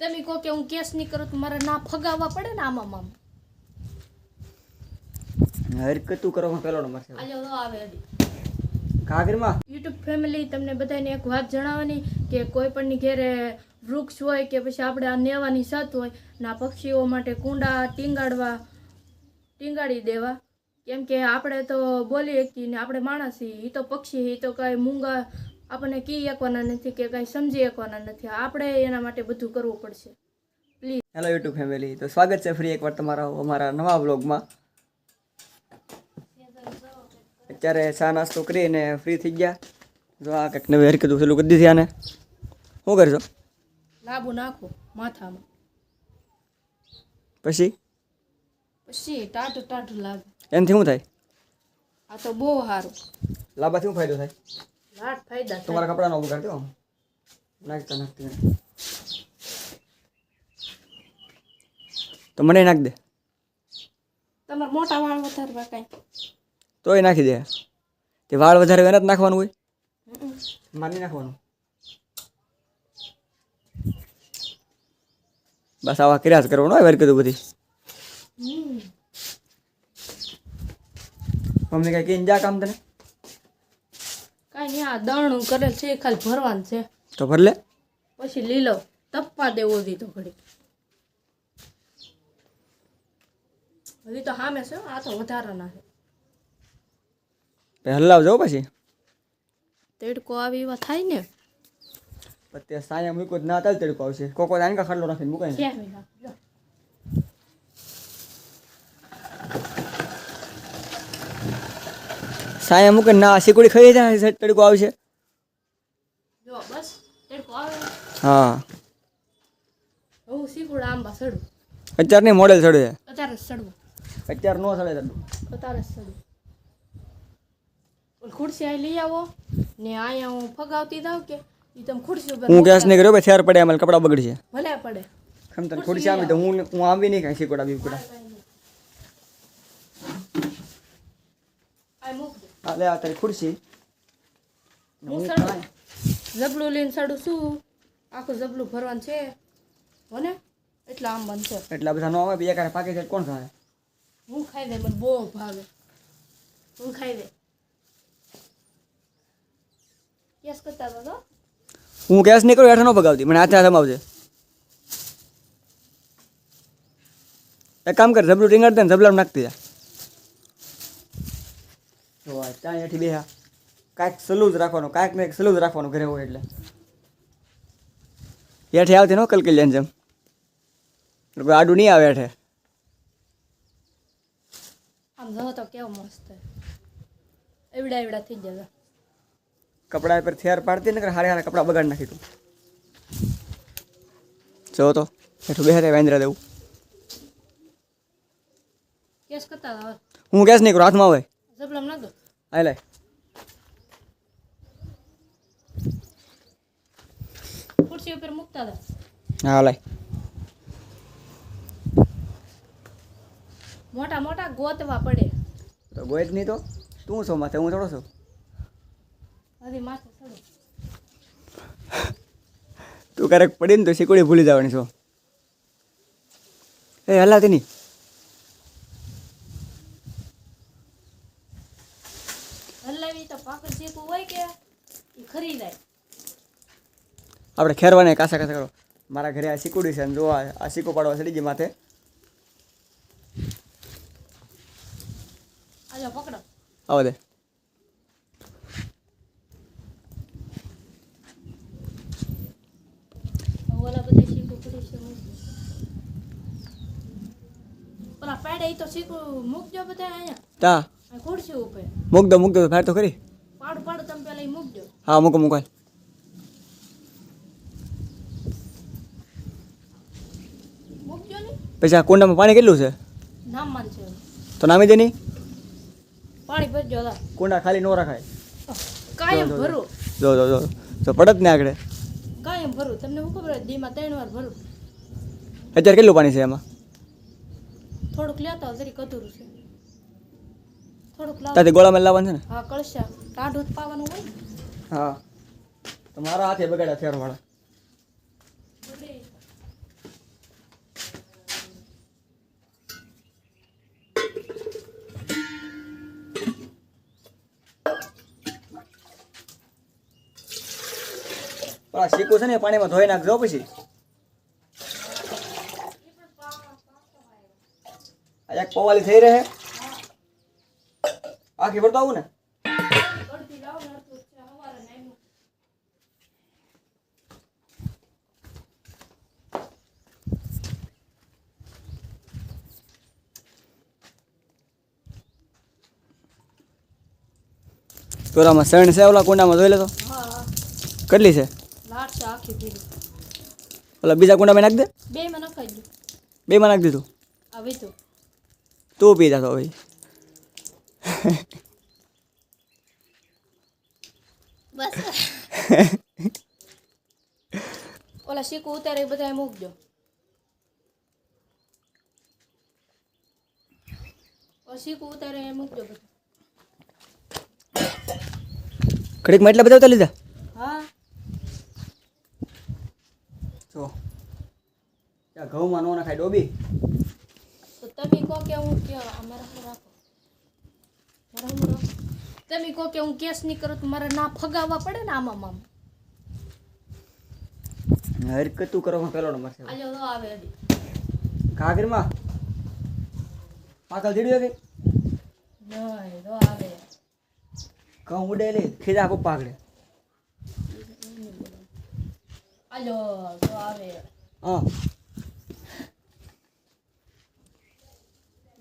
તમે કહો કે હું કેસ નહીં કરું તો મારે ના ફગાવવા પડે ને આમાં મામ. હરકતું કરવામાં પેલો નંબર છે. આજે તો આવે કાગરમાં યુટ્યુબ ફેમિલી તમને બધાને એક વાત જણાવવાની કે કોઈ પણની ઘેરે વૃક્ષ હોય કે પછી આપણે આ નેવાની છત હોય ના પક્ષીઓ માટે કુંડા ટીંગાડવા ટીંગાડી દેવા. કેમ કે આપણે તો બોલી શકીએ ને આપણે માણસ એ તો પક્ષી એ તો કાંઈ મૂંગા આપણને કી એકવાના નથી કે કાંઈ સમજી એકવાના નથી. આપણે એના માટે બધું કરવું પડશે. પ્લીઝ હેલો યુટ્યુબ ફેમિલી તો સ્વાગત છે ફરી એકવાર તમારા અમારા નવા બ્લોગમાં અત્યારે ચા નાસ્તો કરીને ફ્રી થઈ ગયા. જો આ કંઈક નવી હરકતું પેલું કરી દીધી આને. શું કરશો? લાભો નાખો માથામાં. પછી? પછી ટાટું ટાટું લાગે. એનાથી શું થાય? આ તો બહુ સારું. લાંબાથી શું ફાયદો થાય? લાટ ફાયદા તમારા કપડાનો બગાડ દો. નાખતા નાખતી તો મને નાખ દે. તમારે મોટા વાળ વધારવા કાંઈ? તોય નાખી દે. તે વાળ વધારે એને જ નાખવાનું હોય? માની નાખવાનું. બસ આવા કર્યા જ કરવાનું હોય હરકતું બધી. મમ્મી કઈ કહીને જા કામ તને? દણું કરેલ છે ખાલી ભરવાનું છે. તો ભર લે. પછી લીલો તપવા દેવો દીધો ઘડી હજી તો સામે છે આ તો વધારાના છે. હલાવ જાવ પછી. તેડકો આવી એવા થાય ને. પછી સાયા મૂક્યું ના તાલ તડકો આવશે. કોકો આનકા ખાટલો રાખીને મુકાય ને ક્યાં વિના? લો. સાયા મૂકે ના સિકુડી ખાઈ જાય તડકો આવશે. જો બસ તેડકો આવે. હા. હું આમ સડું અત્યારની મોડેલ ચડે. છે અત્યારે અત્યારે નો સડે અત્યારે ઓલી ખુરશી લઈ આવો. ને અહીંયા હું ફગાવતી દઉં કે ઈ તમે ખુરશી ઉપર હું ગેસ નહીં કર્યો થેર પડે અમારે કપડા બગડશે. ભલે પડે. ખમ તને ખુરશી આવી તો હું હું આવી નહીં કાંઈ શીકોડા બીકોડા. આ લે આ તારી ખુરશી. હું જબલું લઈને સડું છું. આખું જબલું ભરવાનું છે. હોને એટલા આમ બનશે. એટલા બધા નો આવે બીજા કાંઈ પાકી જાય કોણ ખાય હું ખાઈ દે મને બહુ ભાવે. હું ખાઈ દે. કેસ કરતા હતો હું કેસ નહીં કરું હેઠળ ન ભગાવતી. મને હાથે હાથે આવજે એક કામ કર જબલું ટીંગાડ દે ને ઝબલામાં નાખતી જા. ત્યાં હેઠી બેહા કાંઈક સલું જ રાખવાનું કાંઈક ને સલું જ રાખવાનું ઘરે હોય એટલે. હેઠે આવતી ન લેન જેમ. કોઈ આડું નહીં આવે હેઠે. આમ જો તો કેવો મસ્ત એવડા એવડા થઈ જાય કપડા પર થેર પાડતી ને હારે હારે કપડા બગાડ નાખી તું જો તો હેઠું બેહે વાંદરા દેવું. કેસ કરતા હું કેસ નહીં કરું હાથમાં આવે જબલમ ના દો. આ લે. ખુરશી ઉપર મૂકતા હતા. હા લાય. મોટા મોટા ગોતવા પડે. તો ગોત નહીં તો? તું છો માથે? હું થોડો છું? અરે માથે થોડો તું ક્યારેક પડી ને તો શીકુડી ભૂલી જવાની છો. એ હલા નહીં હલાવી તો પાકડ શેકું હોય કે એ ખરી જાય આપણે ખેરવાને કાસા કાસા કરો. મારા ઘરે આ શીકુડી છે અને જો આ શીકો પાડવા ચડી ગઈ માથે. આવો દે. મૂક દો મૂક દો ફેર તો ખરી. પાડું પાડું તમે પેલા ઈ મૂકજો. હા મૂકો મૂકો મૂકજો ને પછી આ કુંડામાં પાણી કેટલું છે? તો નામી દે નહીં પાણી ભરજો કુંડા ખાલી નો રખાય. કાયમ ભરું. જો જો જો. તો પડત ને આગળ. કાયમ ભરું. તમને હું ખબર દીમાં ત્રણ વાર ભરું. અત્યારે કેટલું પાણી છે એમાં? થોડુંક લેતા જરી જરીક છે. થોડુંક લાવ. તાતે ગોળામાં લાવવાનું છે ને? હા કળશા. ટાઢું પાવાનું હોય હા. તો મારા હાથે બગાડ્યા ફેરવાળા ઓલા શીકું છે ને પાણીમાં ધોઈ નાખજો પછી. આ એક પવાલી થઈ રહે. આખી ભરતો આવું ને? તોરામાં સણ છે? ઓલા કુંડામાં ધોઈ લેતો? કેટલી છે? આખી ઓલા બીજા કુંડામાં નાખ દે? બે માં નખાઈ દઉં બે માં નાખ દીધું? હવે તો. તું પી જાતો ભાઈ બસ. ઓલા શીકું ઉતારે બધા મૂકજો. શીકું ઉતારે મૂકજો બધા. ઘડીકમાં એટલા બધા ઉતારી લીધા હા જો ત્યાં ઘઉંમાં નો નખાય ડોબી. તો તમે કહો કે હું કે અમારા હું રાખો. મારા હું રાખો. તમે કહો કે હું કેસ નહીં કરું તો મારે ના ફગાવવા પડે ને આમાં આમ હરકતું કરવામાં પેલો નંબર છે. આજે તો આવે હજી કાગરમાં પાકલ જીડ્યો કે નહીં તો આવે ઘઉં ઉડે લે પાકડે આજો તો આવે હા.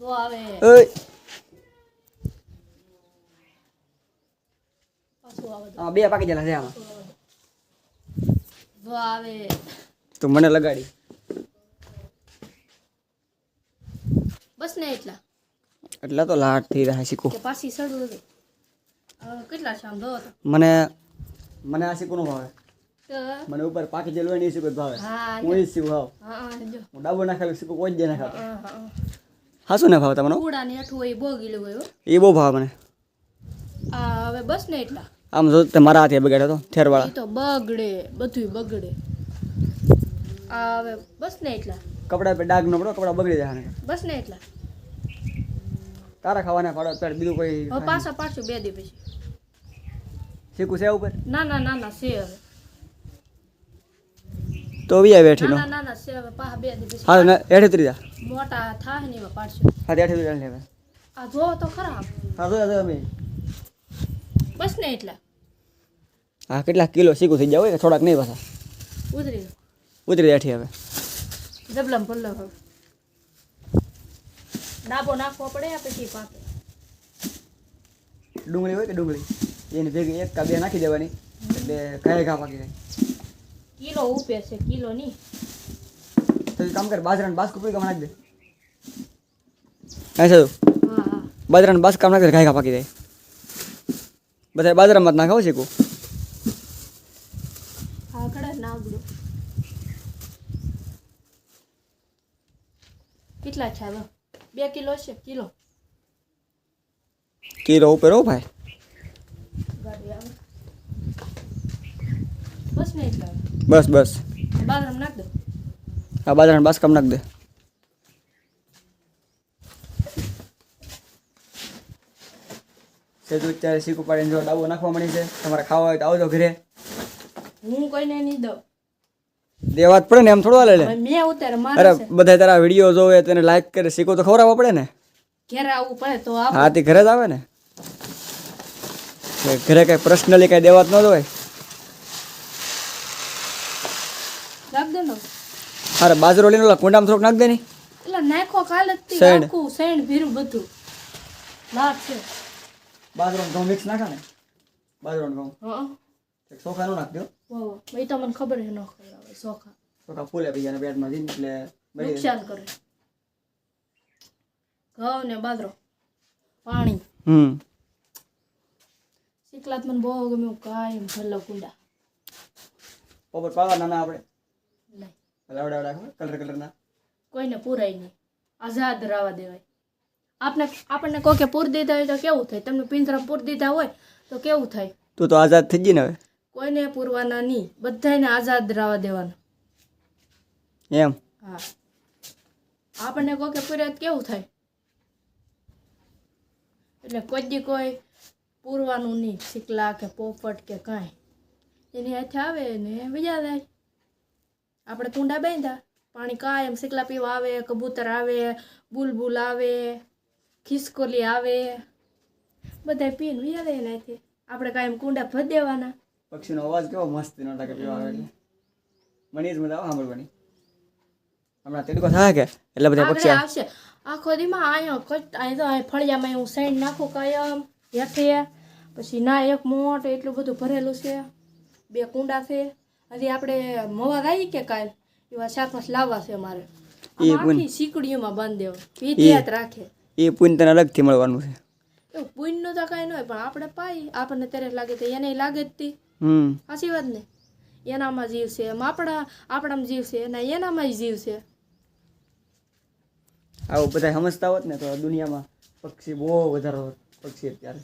તો આવે. ઓય. પાછું આવે. હા બે પાકી જલા છે આમાં. આવે. તો મને લગાડી. બસ ને એટલા. એટલા તો લાટ થઈ રહ્યા શીખો. કે પાછી સડું હતી કેટલા છે આમ દો મને મને આ શીખું નો ભાવે. મને ઉપર પાકી જલવાની ને શીખું ભાવે. હા જ. શીખું હાવ. હા જો. હું ડાબો નાખેલું શીખું કોઈ જ દે નાખાતો હા શું ને ભાવે તમને કુડાની હેઠું હોય ગીલું એ બહુ ભાવે મને. આ હવે બસ ને એટલા. આમ જો તમારા મારા હાથે બગાડ્યો તો એ ઠેરવાળા તો બગડે બધુંય બગડે. આ હવે બસ ને એટલા. કપડા પર ડાઘ નો પડો કપડા બગડી જાય બસ ને એટલા. તારા ખાવાના પાડો ત્યારે બીજું કોઈ પાછા પાછું બે દી પછી. શીખું છે ઉપર? ના ના ના ના છે હવે. તો બી આવે હેઠી નો ના. હવે પાછા બે દી હા ને હેઠી ઉતરી મોટા થાય ને એવા પાડશું. હા એઠે ત્રીજા લેવા. આ જો તો ખરા હા જો જો અમે બસ ને એટલા. હા કેટલા કિલો સીકું થઈ જાવ કે થોડાક નહીં પાછા. ઉતરી. ઉતરી હેઠી હવે. જબલમ પલ્લો હવે. ડાબો નાખવો પડે આ પછી પાકે ડુંગળી હોય કે ડુંગળી? એની ભેગી એક કા બે નાખી દેવાની. એટલે ઘાય ઘા પાકી જાય. કિલો ઉપે છે કિલો ની તો એક કામ કર બાજરાનું બાસ્કું પી કામ નાખી દે હા સાહેબ હા હા બાજરાનું બાસ્ક કામ નાખી દે ઘાય ઘા પાકી જાય બધા બાજરામાં જ નાખાવ શીખું હા ખડા નાખજો કેટલા છે હવે બે કિલો છે કિલો કિલો ઉપર હો ભાઈ ગાડી આવે બસ ને એટલા બસ બસ. હા નાખ દો. આ બાજરાનું બાસ્ક કામ નાખ દે. સેતુ અત્યારે શીખું ઉપાડીને જો ડાબો નાખવા મળી છે. તમારે ખાવા હોય તો આવજો ઘરે. હું કોઈને નહીં દઉં. દેવા જ પડે ને એમ થોડું હાલે મેં ઉતારે મારે બધા તારા વીડિયો જોવે તેને લાઈક કરે શીખો તો ખવડાવવા પડે ને. ઘરે આવવું પડે તો હા તે ઘરે જ આવે ને. ઘરે કઈ પર્સનલી કઈ દેવા જ ન જોવાય નાખ દો ને અરે બાજરો લઈને ઓલા કુંડામાં થોડુંક નાખ દે ને એટલે નાખો કાલે જ. આખું શેણ. ભીરું બધું. લાખ છે. બાજરો ઘઉં મિક્સ નાખા ને? બાજરો ઘઉં. હા ચોખા નો નાખજો વાહ તો મને ખબર છે ન ખવડાવે ચોખા ચોખા ફૂલે બીજાને પેટમાં જઈને એટલે નુકસાન કરે. ઘઉં ને બાજરો. પાણી. હમ. શીખલાત મને બહુ ગમે કાયમ ભરલો કુંડા. પોપટ પાવા નાના આપણે. નહીં આવડા આવડા કલર કલરના કોઈને પૂરાય નહીં. આઝાદ રહેવા દેવાય. આપને આપણને કોઈ પૂર દીધા હોય તો કેવું થાય? તમને પિંજરા પૂર દીધા હોય તો કેવું થાય? તું તો આઝાદ થઈ ગઈ હવે? કોઈને પૂરવાના નહીં. બધાને આઝાદ રહેવા દેવાના. એમ? હા. આપણને કોઈ કે પૂરે કેવું થાય? એટલે કોઈ દી કોઈ પૂરવાનું નહીં. શીકલા કે પોપટ કે કાંઈ. એની હાથે આવે ને બીજા જાય આપણે કુંડા બાંધ્યા. પાણી કાયમ શીકલા પીવા આવે કબૂતર આવે બુલબુલ આવે ખિસકોલી આવે. બધા પીને વિયા જાય એનાથી આપણે કાયમ કુંડા ભરી દેવાના. પક્ષીનો અવાજ કેવો મસ્ત નો લાગે પીવા આવે મને જ મજા આવે સાંભળવાની. હમણાં તેડકો થાય કે? એટલે બધા પક્ષી આવશે. આખો દીમાં અહીંયા કટ અહીં તો અહીં ફળિયામાં હું સાઈડ નાખું કાયમ હેઠે. પછી ના એક મોટ એટલું બધું ભરેલું છે. બે કુંડા છે. હજી આપણે મવા ગાઈ કે કાલ? એવા ચાર પાંચ લાવવા છે અમારે. એ આખી સીકડીઓમાં બાંધી દેવો. એ રાખે. એ પૂન તને અલગથી મળવાનું છે. એવું પુણ્યનું તો કાંઈ ન હોય પણ આપણે પાઈ. આપણને ત્યારે લાગે તો એને લાગે જ તી. હમ. સાચી વાત ને? એનામાં જીવ છે એમ આપણા આપણામાં જીવ છે એના એનામાં જીવ છે. આવું બધા સમજતા હોત ને તો દુનિયામાં પક્ષી બહુ વધારે હોત પક્ષી અત્યારે.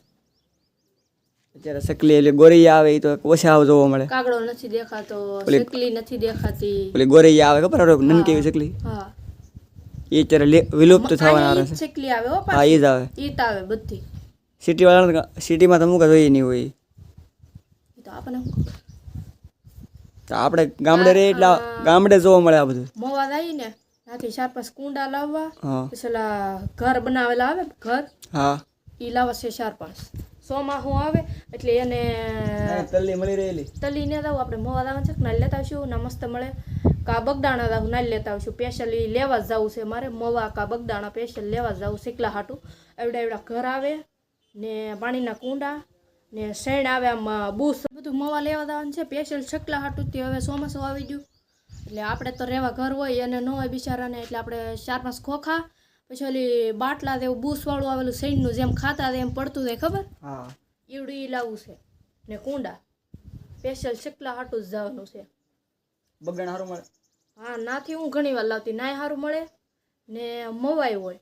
અત્યારે સકલી એટલે ગોરૈયા આવે એ તો ઓછા જોવા મળે. કાગડો નથી દેખાતો સકલી નથી દેખાતી. ઓલી ગોરૈયા આવે ખબર હવે નનકી એવી સકલી હા. એ અત્યારે વિલુપ્ત થવાના આવે છે. સકલી આવે હો હા એ જ આવે. એ તો આવે બધી. સિટી વાળા સિટીમાં તો અમુક જ હોય નહીં હોય. તો આપણે તો આપણે ગામડે રે એટલે ગામડે જોવા મળે આ બધું. મોવા જાય ને ત્યાંથી ચાર પાંચ કુંડા લાવવા પછી ઘર બનાવેલા આવે ઘર હા. ઈ લાવવા છે ચાર પાંચ સોમાહું આવે એટલે એને તલ્લી મળી રહેલી. તલ્લી ને દાવ આપણે મોવા દાવા છે નાલ લેતા આવશું? મસ્ત મળે. કા બગદાણા દાવ નાલ લેતા આવશું? સ્પેશિયલ લેવા જ જવું છે મારે. મોવા કા બગદાણા સ્પેશિયલ લેવા જવું શીખલા હાટું. એવડા એવડા ઘર આવે ને પાણીના કુંડા ને શેણ આવે આમ બૂસ. બધું મોવા લેવા દાવાનું છે. સ્પેશિયલ શકલા હાટું તે હવે ચોમાસું આવી ગયું? એટલે આપણે તો રહેવા ઘર હોય અને ન હોય બિચારાને એટલે આપણે ચાર પાંચ ખોખા પછી ઓલી બાટલા જેવું બૂસવાળું આવેલું શેણનું જેમ ખાતા એમ પડતું જાય ખબર? હા. ઈવડું ઈ લાવવું છે. ને કુંડા. સ્પેશિયલ ચકલા હાટું જ જવાનું છે. બગણ હારું મળે? હા નાથી હું ઘણી વાર લાવતી નાય સારું મળે ને મવાય હોય.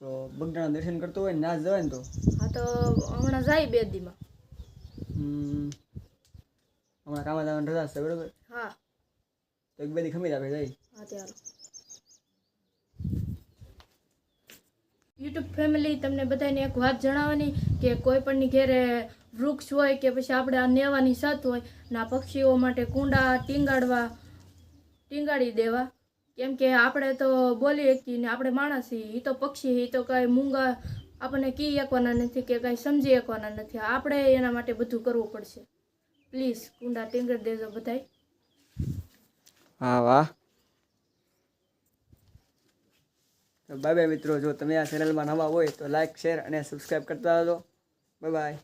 તો બગડાના દર્શન કરતો હોય ને ના જવાય ને તો? હા તો હમણાં જાય બે દીમાં. હમ, હમણાં કામ જવાનું રજા છે બરોબર? હા. તો એક બે દી ખમી જાય જાય. હા ચાલો યુટ્યુબ ફેમિલી તમને બધાને એક વાત જણાવવાની કે કોઈ પણની ઘેરે વૃક્ષ હોય કે પછી આપણે આ નેવાની છત હોય, ના પક્ષીઓ માટે કુંડા ટીંગાડવા, ટીંગાડી દેવા. કેમ કે આપણે તો બોલી શકીએ ને આપણે માણસ એ તો પક્ષી એ તો કાંઈ મૂંગા આપણને કી એકવાના નથી કે કાંઈ સમજી એકવાના નથી. આપણે એના માટે બધું કરવું પડશે. પ્લીઝ કુંડા ટીંગાડી દેજો બધાય. હા, વાહ. તો બાય બાય મિત્રો, જો તમે આ ચેનલમાં નવા હોય તો લાઈક શેર અને સબસ્ક્રાઈબ કરતા રહો બાય બાય